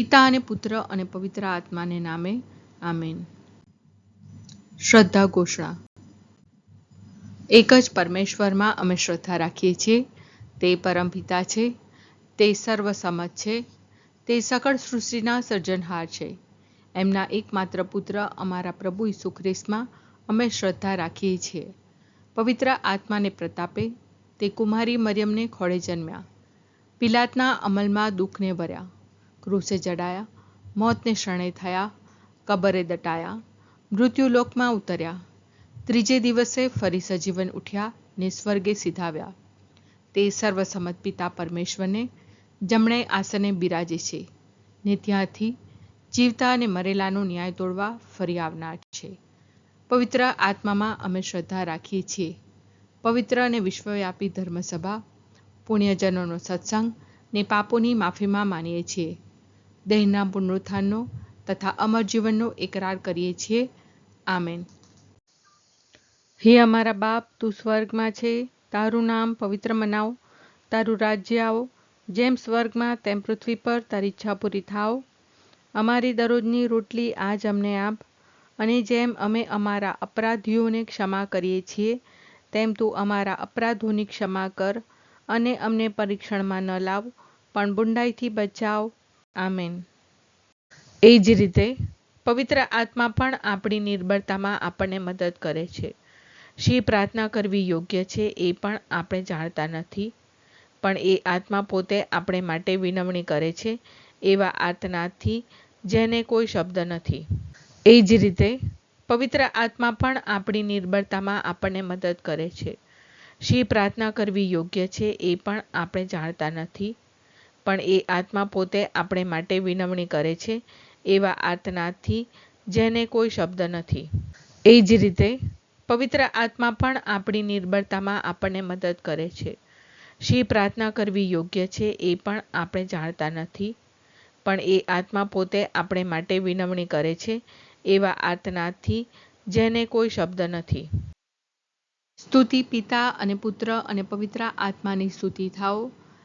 પિતા અને પુત્ર અને પવિત્ર આત્માને નામે, આમેન. શ્રદ્ધા ઘોષણા. એક જ પરમેશ્વરમાં અમે શ્રદ્ધા રાખીએ છીએ. તે પરમપિતા છે. તે સર્વસમત છે. તે સકળ સૃષ્ટિના સર્જનહાર છે. એમના એકમાત્ર પુત્ર અમારા પ્રભુ ઈસુ ખ્રિસ્તમાં અમે શ્રદ્ધા રાખીએ છીએ. પવિત્ર આત્માને પ્રતાપે તે કુમારી મરિયમને ખોળે જન્મ્યા. પિલાતના અમલમાં દુઃખને ભર્યા. ક્રૂસે જડાયા મોતને શરણે થયા, કબરે દટાયા મૃત્યુલોકમાં ઉતર્યા. ત્રીજે દિવસે ફરી સજીવન ઉઠ્યા ને સ્વર્ગે સીધાવ્યા. તે સર્વસમત પિતા પરમેશ્વરને જમણે આસને બિરાજે છે ને ત્યાંથી જીવતા અને મરેલાનો ન્યાય તોડવા ફરી આવનાર છે. પવિત્ર આત્મામાં અમે શ્રદ્ધા રાખીએ છીએ. પવિત્ર અને વિશ્વવ્યાપી ધર્મસભા, પુણ્યજનોનો સત્સંગ ને પાપોની માફીમાં માનીએ છીએ. દેહના પુનરુત્થાનનો તથા અમર જીવનનો એકરાર કરીએ છીએ. આમેન. હે અમારા બાપ, તું સ્વર્ગમાં છે. તારું નામ પવિત્ર મનાવ. તારું રાજ્ય આવો. જેમ સ્વર્ગમાં, તેમ પૃથ્વી પર તારી ઈચ્છા પૂરી થાવ. અમારી દરરોજની રોટલી આજ અમને આપ. અને જેમ અમે અમારા અપરાધીઓને ક્ષમા કરીએ છીએ, તેમ તું અમારા અપરાધોની ક્ષમા કર અને અમને પરીક્ષણમાં ન લાવ, પણ બુંડાઈથી બચાવ. આમેન. એ જ રીતે, પવિત્ર આત્મા પણ આપણી નિર્બળતામાં આપણને મદદ કરે છે. શી પ્રાર્થના કરવી યોગ્ય છે એ પણ આપણે જાણતા નથી, પણ એ આત્મા પોતે આપણે માટે વિનવણી કરે છે એવા આત્માથી જેને કોઈ શબ્દ નથી. એ જ રીતે, પવિત્ર આત્મા પણ આપણી નિર્બળતામાં આપણને મદદ કરે છે. શી પ્રાર્થના કરવી યોગ્ય છે એ પણ આપણે જાણતા નથી પણ એ આત્મા પોતે આપણે માટે વિનવણી કરે છે, એવા આર્તનાદથી જેને કોઈ શબ્દ નથી. એ જ રીતે પવિત્ર આત્મા પણ આપણી નિર્બળતામાં આપણને મદદ કરે છે. શી પ્રાર્થના કરવી યોગ્ય છે એ પણ આપણે જાણતા નથી, પણ એ આત્મા પોતે આપણે માટે વિનવણી કરે છે, એવા આર્તનાદથી જેને કોઈ શબ્દ નથી. સ્તુતિ પિતા અને પુત્ર અને પવિત્ર આત્માની સ્તુતિ થાઓ.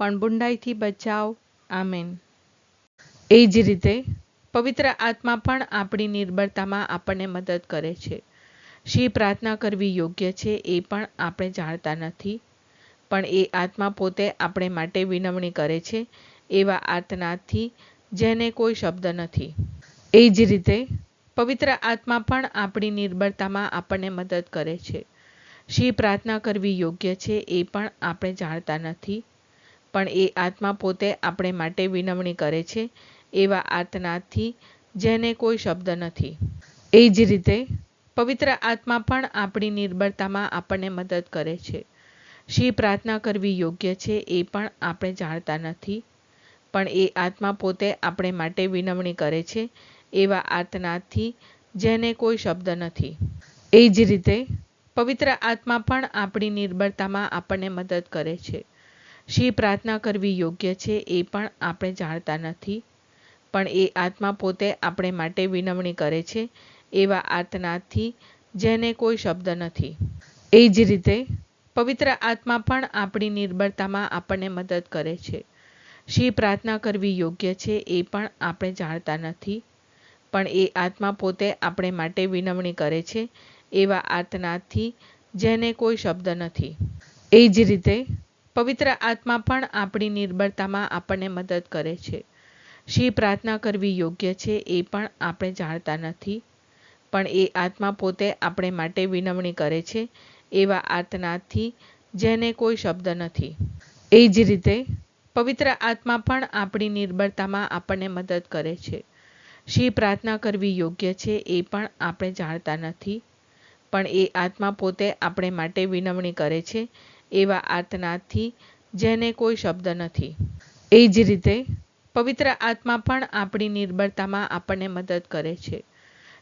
પણ બુંડાઈથી બચાવ. આમેન. એ જ રીતે પવિત્ર આત્મા પણ આપણી નિર્બળતામાં આપણને મદદ કરે છે. શી પ્રાર્થના કરવી યોગ્ય છે એ પણ આપણે જાણતા નથી. પણ એ આત્મા પોતે આપણે માટે વિનવણી કરે છે એવા આત્માથી જેને કોઈ શબ્દ નથી. એ જ રીતે પવિત્ર આત્મા પણ આપણી નિર્બળતામાં આપણને મદદ કરે છે. શી પ્રાર્થના કરવી યોગ્ય છે એ પણ આપણે જાણતા નથી. પણ એ આત્મા પોતે આપણે માટે વિનવણી કરે છે, એવા આર્તનાદથી જેને કોઈ શબ્દ નથી. એ જ રીતે પવિત્ર આત્મા પણ આપણી નિર્બળતામાં આપણને મદદ કરે છે. શી પ્રાર્થના કરવી યોગ્ય છે એ પણ આપણે જાણતા નથી, પણ એ આત્મા પોતે આપણે માટે વિનવણી કરે છે, એવા આર્તનાદથી જેને કોઈ શબ્દ નથી. એ જ રીતે પવિત્ર આત્મા પણ આપણી નિર્બળતામાં આપણને મદદ કરે છે. શી પ્રાર્થના કરવી યોગ્ય છે એ પણ આપણે જાણતા નથી. પણ એ આત્મા પોતે આપણે માટે વિનવણી કરે છે એવા આત્માથી જેને કોઈ શબ્દ નથી. એ જ રીતે પવિત્ર આત્મા પણ આપણી નિર્બળતામાં આપણને મદદ કરે છે. શી પ્રાર્થના કરવી યોગ્ય છે એ પણ આપણે જાણતા નથી. પણ એ આત્મા પોતે આપણે માટે વિનવણી કરે છે એવા આત્માથી જેને કોઈ શબ્દ નથી. એ જ રીતે પવિત્ર આત્મા પણ આપણી નિર્બળતામાં આપણને મદદ કરે છે. શી પ્રાર્થના કરવી યોગ્ય છે એ પણ આપણે જાણતા નથી. પણ એ આત્મા પોતે આપણે માટે વિનવણી કરે છે એવા આત્માથી જેને કોઈ શબ્દ નથી. એ જ રીતે પવિત્ર આત્મા પણ આપણી નિર્બળતામાં આપણને મદદ કરે છે. શી પ્રાર્થના કરવી યોગ્ય છે એ પણ આપણે જાણતા નથી. પણ એ આત્મા પોતે આપણે માટે વિનવણી કરે છે એવા આર્તનાદથી જેને કોઈ શબ્દ નથી. એ જ રીતે, પવિત્ર આત્મા પણ આપણી નિર્બળતામાં આપણને મદદ કરે છે.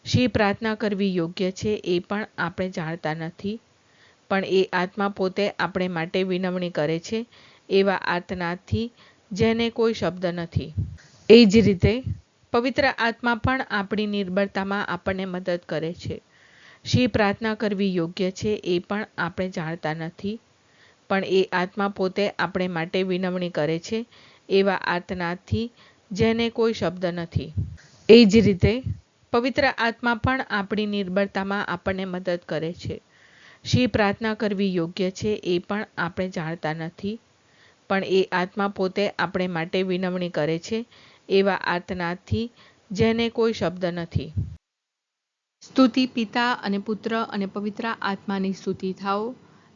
શી પ્રાર્થના કરવી યોગ્ય છે એ પણ આપણે જાણતા નથી, પણ એ આત્મા પોતે આપણે માટે વિનવણી કરે છે એવા આર્તનાદથી જેને કોઈ શબ્દ નથી. એ જ રીતે, પવિત્ર આત્મા પણ આપણી નિર્બળતામાં આપણને મદદ કરે છે. શી પ્રાર્થના કરવી યોગ્ય છે એ પણ આપણે જાણતા નથી પણ એ આત્મા પોતે આપણે માટે વિનવણી કરે છે, એવા આર્તનાદથી જેને કોઈ શબ્દ નથી. એ જ રીતે પવિત્ર આત્મા પણ આપણી નિર્બળતામાં આપણને મદદ કરે છે. શી પ્રાર્થના કરવી યોગ્ય છે એ પણ આપણે જાણતા નથી, પણ એ આત્મા પોતે આપણે માટે વિનવણી કરે છે, એવા આર્તનાદથી જેને કોઈ શબ્દ નથી. સ્તુતિ પિતા અને પુત્ર અને પવિત્ર આત્માની સ્તુતિ થાઓ.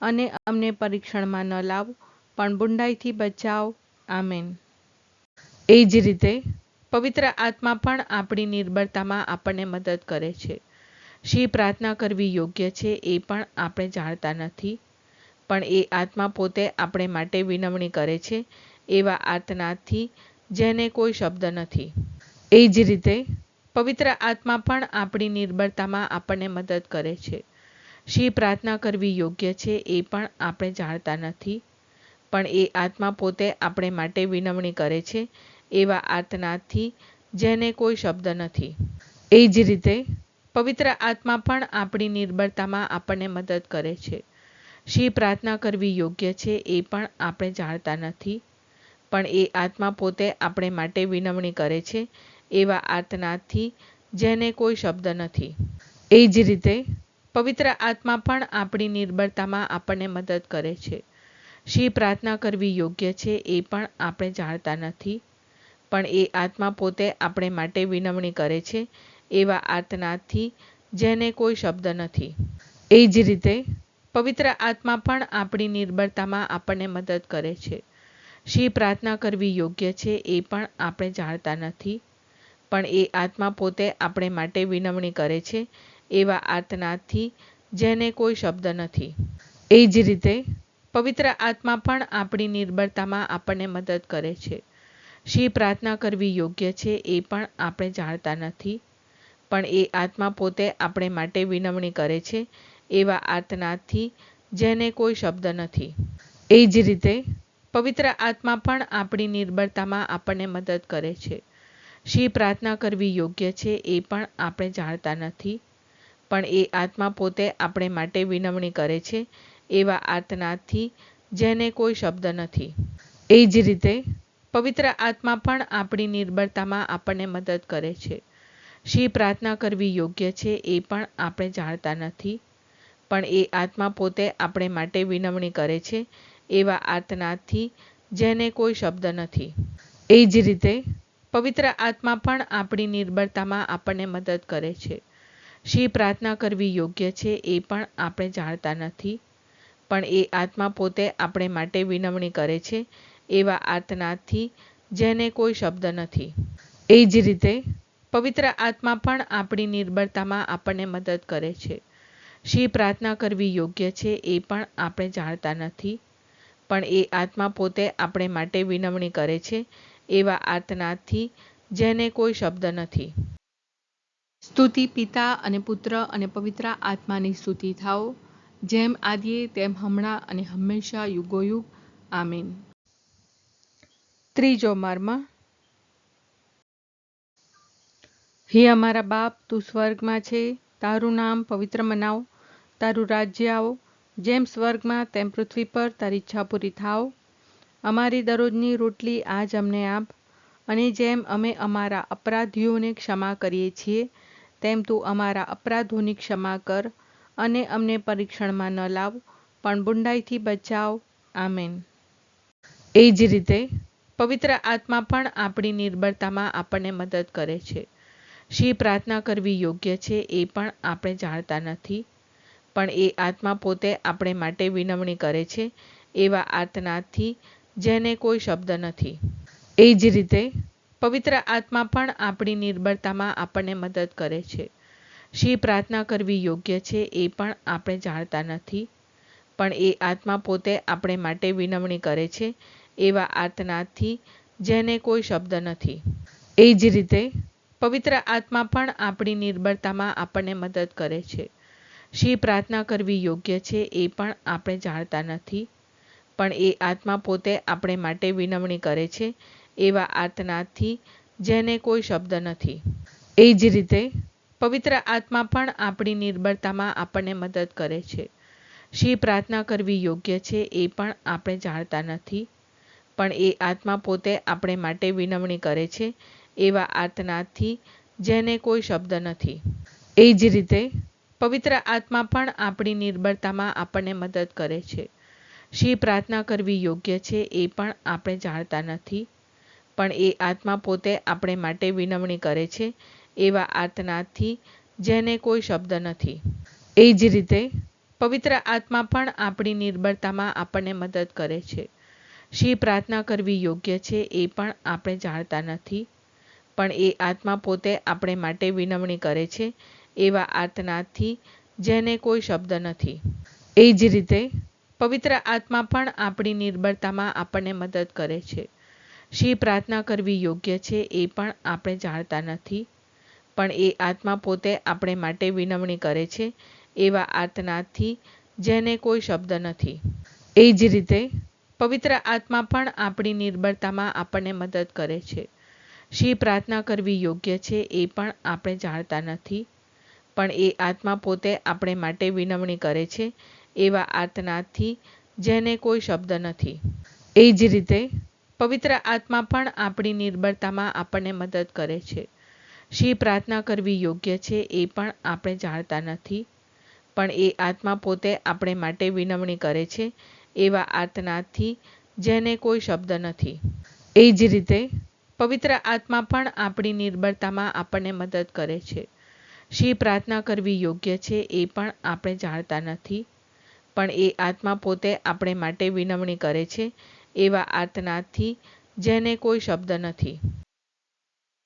અને અમને પરીક્ષણમાં ન લાવ. પણ બુંડાઈથી બચાવ. આમેન. એ જ રીતે પવિત્ર આત્મા પણ આપણી નિર્બળતામાં આપણને મદદ કરે છે. શી પ્રાર્થના કરવી યોગ્ય છે એ પણ આપણે જાણતા નથી. પણ એ આત્મા પોતે આપણે માટે વિનવણી કરે છે એવા આર્તનાદથી જેને કોઈ શબ્દ નથી. એ જ રીતે પવિત્ર આત્મા પણ આપણી નિર્બળતામાં આપણને મદદ કરે છે. શી પ્રાર્થના કરવી યોગ્ય છે એ પણ આપણે જાણતા નથી. પણ એ આત્મા પોતે આપણે માટે વિનવણી કરે છે એવા આત્માથી જેને કોઈ શબ્દ નથી. એ જ રીતે પવિત્ર આત્મા પણ આપણી નિર્બળતામાં આપણને મદદ કરે છે. શી પ્રાર્થના કરવી યોગ્ય છે એ પણ આપણે જાણતા નથી. પણ એ આત્મા પોતે આપણે માટે વિનવણી કરે છે એવા આત્માથી જેને કોઈ શબ્દ નથી. એ જ રીતે પવિત્ર આત્મા પણ આપણી નિર્બળતામાં આપણને મદદ કરે છે. શી પ્રાર્થના કરવી યોગ્ય છે એ પણ આપણે જાણતા નથી. પણ એ આત્મા પોતે આપણે માટે વિનવણી કરે છે એવા આર્તનાદથી જેને કોઈ શબ્દ નથી. એ જ રીતે પવિત્ર આત્મા પણ આપણી નિર્બળતામાં આપણને મદદ કરે છે. શી પ્રાર્થના કરવી યોગ્ય છે એ પણ આપણે જાણતા નથી. પણ એ આત્મા પોતે આપણે માટે વિનવણી કરે છે એવા આર્તનાદથી જેને કોઈ શબ્દ નથી. એ જ રીતે, પવિત્ર આત્મા પણ આપણી નિર્બળતામાં આપણને મદદ કરે છે. શી પ્રાર્થના કરવી યોગ્ય છે એ પણ આપણે જાણતા નથી. પણ એ આત્મા પોતે આપણે માટે વિનવણી કરે છે એવા આર્તનાદથી જેને કોઈ શબ્દ નથી. એ જ રીતે, પવિત્ર આત્મા પણ આપણી નિર્બળતામાં આપણને મદદ કરે છે. શી પ્રાર્થના કરવી યોગ્ય છે એ પણ આપણે જાણતા નથી. પણ એ આત્મા પોતે આપણે માટે વિનવણી કરે છે, એવા આર્તનાદથી જેને કોઈ શબ્દ નથી. એ જ રીતે પવિત્ર આત્મા પણ આપણી નિર્બળતામાં આપણને મદદ કરે છે. શી પ્રાર્થના કરવી યોગ્ય છે એ પણ આપણે જાણતા નથી, પણ એ આત્મા પોતે આપણે માટે વિનવણી કરે છે, એવા આર્તનાદથી જેને કોઈ શબ્દ નથી. એ જ રીતે પવિત્ર આત્મા પણ આપણી નિર્બળતામાં આપણને મદદ કરે છે. શી પ્રાર્થના કરવી યોગ્ય છે એ પણ આપણે જાણતા નથી. પણ એ આત્મા પોતે આપણે માટે વિનવણી કરે છે એવા આત્માથી જેને કોઈ શબ્દ નથી. એ જ રીતે પવિત્ર આત્મા પણ આપણી નિર્બળતામાં આપણને મદદ કરે છે. શી પ્રાર્થના કરવી યોગ્ય છે એ પણ આપણે જાણતા નથી. પણ એ આત્મા પોતે આપણે માટે વિનવણી કરે છે એવા આત્માથી જેને કોઈ શબ્દ નથી. સ્તુતિ પિતા અને પુત્ર અને પવિત્ર આત્માની સ્તુતિ થાઓ. જેમ આદિએ, તેમ હમણાં અને હંમેશા યુગોયુગ. આમીન. ત્રીજો મર્મ. હે અમારા બાપ, તું સ્વર્ગમાં છે. તારું નામ પવિત્ર મનાવ. તારું રાજ્ય આવો. જેમ સ્વર્ગમાં, તેમ પૃથ્વી પર તારી ઈચ્છા પૂરી થાવ અમારી દરરોજની રોટલી આજ અમને આપ. અને જેમ અમે અમારા અપરાધીઓને ક્ષમા કરીએ છીએ તેમ તું અમારા અપરાધોની ક્ષમા કર અને અમને પરીક્ષણમાં ન લાવ, પણ બુંડાઈથી બચાવ. આમેન. એ જ રીતે, પવિત્ર આત્મા પણ આપણી નિર્બળતામાં આપણને મદદ કરે છે. શી પ્રાર્થના કરવી યોગ્ય છે એ પણ આપણે જાણતા નથી, પણ એ આત્મા પોતે આપણે માટે વિનવણી કરે છે એવા આર્તનાદથી જેને કોઈ શબ્દ નથી. એ જ રીતે પવિત્ર આત્મા પણ આપણી નિર્બળતામાં આપણને મદદ કરે છે. શી પ્રાર્થના કરવી યોગ્ય છે એ પણ આપણે જાણતા નથી. પણ એ આત્મા પોતે આપણે માટે વિનવણી કરે છે એવા આર્તનાદથી જેને કોઈ શબ્દ નથી. એ જ રીતે પવિત્ર આત્મા પણ આપણી નિર્બળતામાં આપણને મદદ કરે છે. શી પ્રાર્થના કરવી યોગ્ય છે એ પણ આપણે જાણતા નથી. પણ એ આત્મા પોતે આપણે માટે વિનવણી કરે છે એવા આર્તનાદથી જેને કોઈ શબ્દ નથી. એ જ રીતે, પવિત્ર આત્મા પણ આપણી નિર્બળતામાં આપણને મદદ કરે છે. શી પ્રાર્થના કરવી યોગ્ય છે એ પણ આપણે જાણતા નથી, પણ એ આત્મા પોતે આપણે માટે વિનવણી કરે છે એવા આર્તનાદથી જેને કોઈ શબ્દ નથી. એ જ રીતે, પવિત્ર આત્મા પણ આપણી નિર્બળતામાં આપણને મદદ કરે છે. શી પ્રાર્થના કરવી યોગ્ય છે એ પણ આપણે જાણતા નથી પણ એ આત્મા પોતે આપણે માટે વિનવણી કરે છે, એવા આર્તનાદથી જેને કોઈ શબ્દ નથી. એ જ રીતે પવિત્ર આત્મા પણ આપણી નિર્બળતામાં આપણને મદદ કરે છે. શી પ્રાર્થના કરવી યોગ્ય છે એ પણ આપણે જાણતા નથી, પણ એ આત્મા પોતે આપણે માટે વિનવણી કરે છે, એવા આર્તનાદથી જેને કોઈ શબ્દ નથી. એ જ રીતે પવિત્ર આત્મા પણ આપણી નિર્બળતામાં આપણને મદદ કરે છે. શી પ્રાર્થના કરવી યોગ્ય છે એ પણ આપણે જાણતા નથી. પણ એ આત્મા પોતે આપણે માટે વિનવણી કરે છે એવા આત્માથી જેને કોઈ શબ્દ નથી. એ જ રીતે પવિત્ર આત્મા પણ આપણી નિર્બળતામાં આપણને મદદ કરે છે. શી પ્રાર્થના કરવી યોગ્ય છે એ પણ આપણે જાણતા નથી. પણ એ આત્મા પોતે આપણે માટે વિનવણી કરે છે એવા આત્માથી જેને કોઈ શબ્દ નથી. એ જ રીતે પવિત્ર આત્મા પણ આપણી નિર્બળતામાં આપણને મદદ કરે છે. શી પ્રાર્થના કરવી યોગ્ય છે એ પણ આપણે જાણતા નથી. પણ એ આત્મા પોતે આપણે માટે વિનવણી કરે છે એવા આત્માથી જેને કોઈ શબ્દ નથી. એ જ રીતે પવિત્ર આત્મા પણ આપણી નિર્બળતામાં આપણને મદદ કરે છે. શી પ્રાર્થના કરવી યોગ્ય છે એ પણ આપણે જાણતા નથી. પણ એ આત્મા પોતે આપણે માટે વિનવણી કરે છે એવા આર્તનાદથી, જેને કોઈ શબ્દ નથી.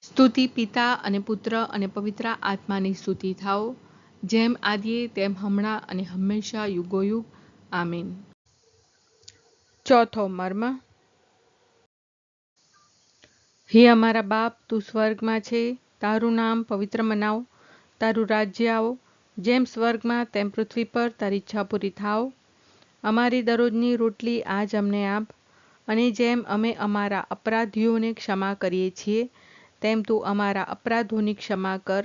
સ્તુતિ પિતા અને પુત્ર અને પવિત્ર આત્માની સ્તુતિ થાઓ, જેમ આદિએ તેમ હમણાં અને હંમેશા યુગોયુગ. આમીન. ચોથો મર્મ. હે અમારા બાપ, તું સ્વર્ગમાં છે, તારું નામ પવિત્ર મનાવ, તારું રાજ્ય આવો, જેમ સ્વર્ગમાં તેમ પૃથ્વી પર તારી ઈચ્છા પૂરી થાવ અમારી દરરોજની રોટલી આજ અમને આપ અને જેમ અમે અમારા અપરાધીઓને ક્ષમા કરીએ છીએ, તેમ તું અમારા અપરાધોની ક્ષમા કર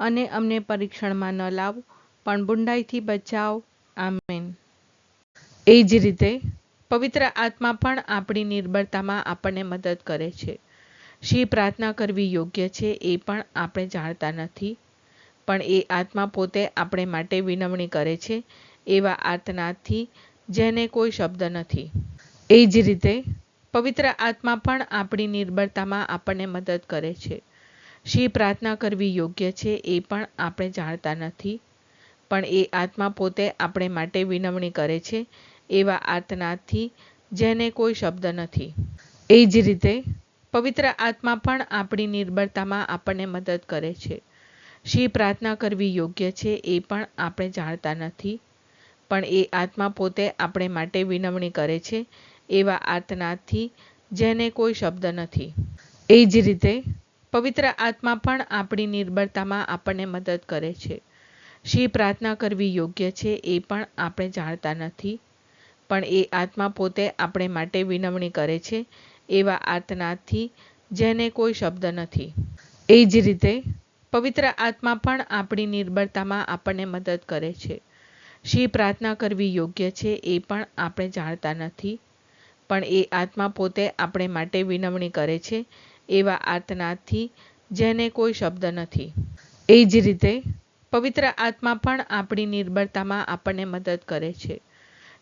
અને અમને પરીક્ષણમાં ન લાવ, પણ બુંડાઈથી બચાવ. આમેન. એ જ રીતે, પવિત્ર આત્મા પણ આપણી નિર્બળતામાં આપણને મદદ કરે છે. શી પ્રાર્થના કરવી યોગ્ય છે એ પણ આપણે જાણતા નથી, પણ એ આત્મા પોતે આપણે માટે વિનવણી કરે છે એવા આર્તનાદથી જેને કોઈ શબ્દ નથી. એ જ રીતે પવિત્ર આત્મા પણ આપણી નિર્બળતામાં આપણને મદદ કરે છે. શી પ્રાર્થના કરવી યોગ્ય છે એ પણ આપણે જાણતા નથી, પણ એ આત્મા પોતે આપણે માટે વિનવણી કરે છે એવા આત્માથી જેને કોઈ શબ્દ નથી. એ જ રીતે પવિત્ર આત્મા પણ આપણી નિર્બળતામાં આપણને મદદ કરે છે. શી પ્રાર્થના કરવી યોગ્ય છે એ પણ આપણે જાણતા નથી, પણ એ આત્મા પોતે આપણે માટે વિનવણી કરે છે એવા આત્માથી જેને કોઈ શબ્દ નથી. એ જ રીતે પવિત્ર આત્મા પણ આપણી નિર્બળતામાં આપણને મદદ કરે છે. શી પ્રાર્થના કરવી યોગ્ય છે એ પણ આપણે જાણતા નથી. પણ એ આત્મા પોતે આપણે માટે વિનવણી કરે છે એવા આત્માથી જેને કોઈ શબ્દ નથી. એ જ રીતે પવિત્ર આત્મા પણ આપણી નિર્બળતામાં આપણને મદદ કરે છે. શી પ્રાર્થના કરવી યોગ્ય છે એ પણ આપણે જાણતા નથી. પણ એ આત્મા પોતે આપણે માટે વિનવણી કરે છે, એવા આર્તનાદથી જેને કોઈ શબ્દ નથી. એ જ રીતે પવિત્ર આત્મા પણ આપણી નિર્બળતામાં આપણને મદદ કરે છે.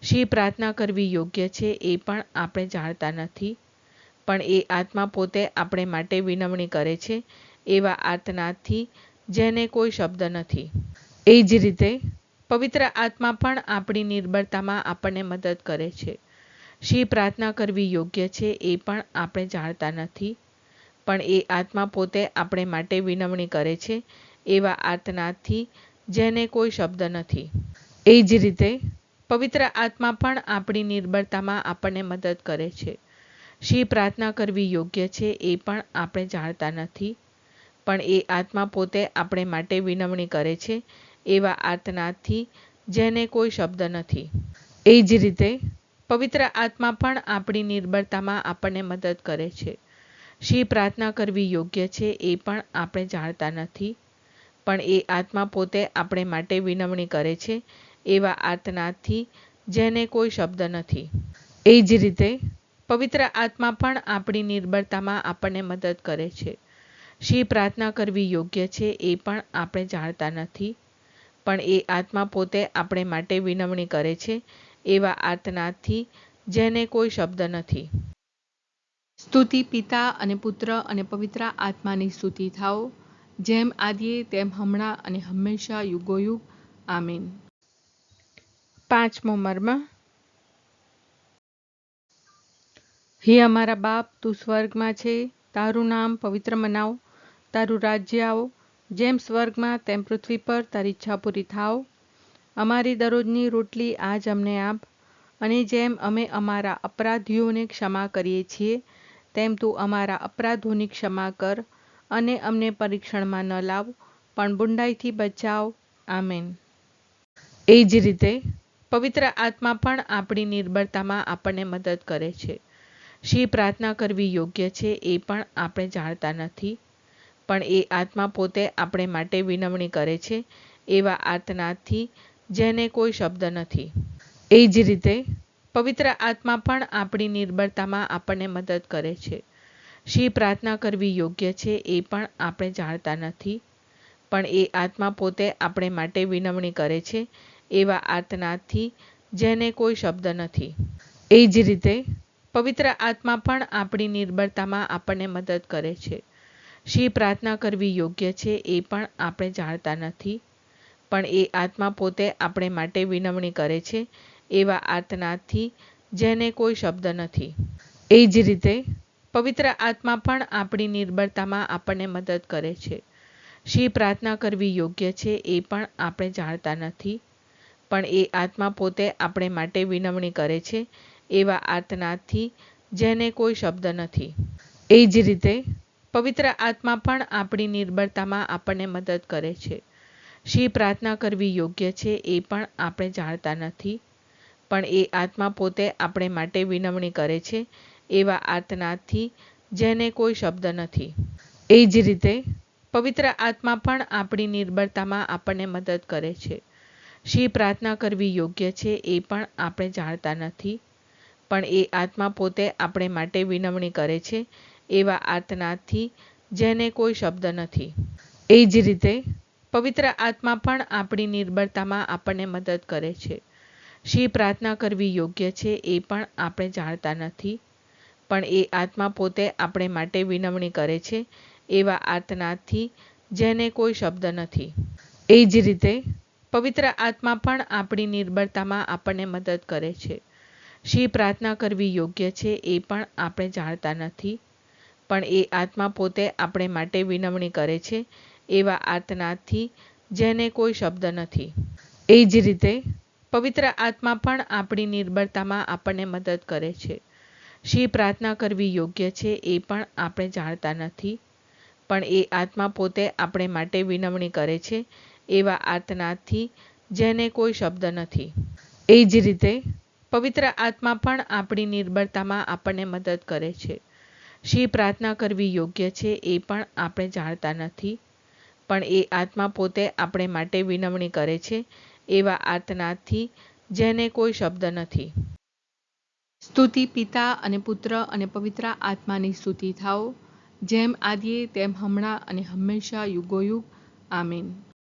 શી પ્રાર્થના કરવી યોગ્ય છે એ પણ આપણે જાણતા નથી, પણ એ આત્મા પોતે આપણે માટે વિનવણી કરે છે, એવા આર્તનાદથી જેને કોઈ શબ્દ નથી. એ જ રીતે પવિત્ર આત્મા પણ આપણી નિર્બળતામાં આપણને મદદ કરે છે. શી પ્રાર્થના કરવી યોગ્ય છે એ પણ આપણે જાણતા નથી. પણ એ આત્મા પોતે આપણે માટે વિનવણી કરે છે એવા આત્માથી જેને કોઈ શબ્દ નથી. એ જ રીતે પવિત્ર આત્મા પણ આપણી નિર્બળતામાં આપણને મદદ કરે છે. શી પ્રાર્થના કરવી યોગ્ય છે એ પણ આપણે જાણતા નથી. પણ એ આત્મા પોતે આપણે માટે વિનવણી કરે છે એવા આત્માથી જેને કોઈ શબ્દ નથી. એ જ રીતે પવિત્ર આત્મા પણ આપણી નિર્બળતામાં આપણને મદદ કરે છે. શી પ્રાર્થના કરવી યોગ્ય છે એ પણ આપણે જાણતા નથી. પણ એ આત્મા પોતે આપણે માટે વિનવણી કરે છે એવા આર્તનાદથી જેને કોઈ શબ્દ નથી. એ જ રીતે પવિત્ર આત્મા પણ આપણી નિર્બળતામાં આપણને મદદ કરે છે. શી પ્રાર્થના કરવી યોગ્ય છે એ પણ આપણે જાણતા નથી. પણ એ આત્મા પોતે આપણે માટે વિનવણી કરે છે એવા આર્તનાદથી જેને કોઈ શબ્દ નથી. સ્તુતિ પિતા અને પુત્ર અને પવિત્ર આત્માની સ્તુતિ થાઓ. જેમ આદિએ તેમ હમણાં અને હંમેશા યુગોયુગ. આમીન. પાંચમો મર્મ. હે અમારા બાપ તું સ્વર્ગમાં છે. તારું નામ પવિત્ર મનાવ. તારું રાજ્ય આવો. જેમ સ્વર્ગમાં તેમ પૃથ્વી પર તારી ઈચ્છા પૂરી થાવ અમારી દરરોજની રોટલી આજ અમને આપ અને જેમ અમે અમારા અપરાધીઓને ક્ષમા કરીએ છીએ, તેમ તું અમારા અપરાધોની ક્ષમા કર અને અમને પરીક્ષણમાં ન લાવ, પણ બુંડાઈથી બચાવ. આમેન. એ જ રીતે પવિત્ર આત્મા પણ આપણી નિર્બળતામાં આપણને મદદ કરે છે. શી પ્રાર્થના કરવી યોગ્ય છે એ પણ આપણે જાણતા નથી, પણ એ આત્મા પોતે આપણે માટે વિનવણી કરે છે, એવા આર્તનાદથી જેને કોઈ શબ્દ નથી. એ જ રીતે, પવિત્ર આત્મા પણ આપણી નિર્બળતામાં આપણને મદદ કરે છે. શી પ્રાર્થના કરવી યોગ્ય છે એ પણ આપણે જાણતા નથી, પણ એ આત્મા પોતે આપણે માટે વિનવણી કરે છે એવા આત્માથી જેને કોઈ શબ્દ નથી. એ જ રીતે, પવિત્ર આત્મા પણ આપણી નિર્બળતામાં આપણને મદદ કરે છે. શી પ્રાર્થના કરવી યોગ્ય છે એ પણ આપણે જાણતા નથી પણ એ આત્મા પોતે આપણે માટે વિનવણી કરે છે, એવા આર્તનાદથી જેને કોઈ શબ્દ નથી. એ જ રીતે પવિત્ર આત્મા પણ આપણી નિર્બળતામાં આપણને મદદ કરે છે. શી પ્રાર્થના કરવી યોગ્ય છે એ પણ આપણે જાણતા નથી, પણ એ આત્મા પોતે આપણે માટે વિનવણી કરે છે, એવા આર્તનાદથી જેને કોઈ શબ્દ નથી. એ જ રીતે પવિત્ર આત્મા પણ આપણી નિર્બળતામાં આપણને મદદ કરે છે. શી પ્રાર્થના કરવી યોગ્ય છે એ પણ આપણે જાણતા નથી. પણ એ આત્મા પોતે આપણે માટે વિનવણી કરે છે એવા આત્માથી જેને કોઈ શબ્દ નથી. એ જ રીતે પવિત્ર આત્મા પણ આપણી નિર્બળતામાં આપણને મદદ કરે છે. શી પ્રાર્થના કરવી યોગ્ય છે એ પણ આપણે જાણતા નથી. પણ એ આત્મા પોતે આપણે માટે વિનવણી કરે છે એવા આત્માથી જેને કોઈ શબ્દ નથી. એ જ રીતે પવિત્ર આત્મા પણ આપણી નિર્બળતામાં આપણને મદદ કરે છે. શી પ્રાર્થના કરવી યોગ્ય છે એ પણ આપણે જાણતા નથી. પણ એ આત્મા પોતે આપણે માટે વિનવણી કરે છે એવા આર્તનાદથી જેને કોઈ શબ્દ નથી. એ જ રીતે પવિત્ર આત્મા પણ આપણી નિર્બળતામાં આપણને મદદ કરે છે. શી પ્રાર્થના કરવી યોગ્ય છે એ પણ આપણે જાણતા નથી. પણ એ આત્મા પોતે આપણે માટે વિનવણી કરે છે એવા આર્તનાદથી જેને કોઈ શબ્દ નથી. એ જ રીતે પવિત્ર આત્મા પણ આપણી નિર્બળતામાં આપણને મદદ કરે છે. શી પ્રાર્થના કરવી યોગ્ય છે એ પણ આપણે જાણતા નથી. પણ એ આત્મા પોતે આપણે માટે વિનવણી કરે છે એવા આર્તનાદથી જેને કોઈ શબ્દ નથી. એ જ રીતે પવિત્ર આત્મા પણ આપણી નિર્બળતામાં આપણને મદદ કરે છે. શી પ્રાર્થના કરવી યોગ્ય છે એ પણ આપણે જાણતા નથી. પણ એ આત્મા પોતે આપણે માટે વિનવણી કરે છે, એવા આર્તનાદથી જેને કોઈ શબ્દ નથી. સ્તુતિ પિતા અને પુત્ર અને પવિત્ર આત્માની સ્તુતિ થાઓ, જેમ આદિએ તેમ હમણાં અને હંમેશા યુગોયુગ. આમીન.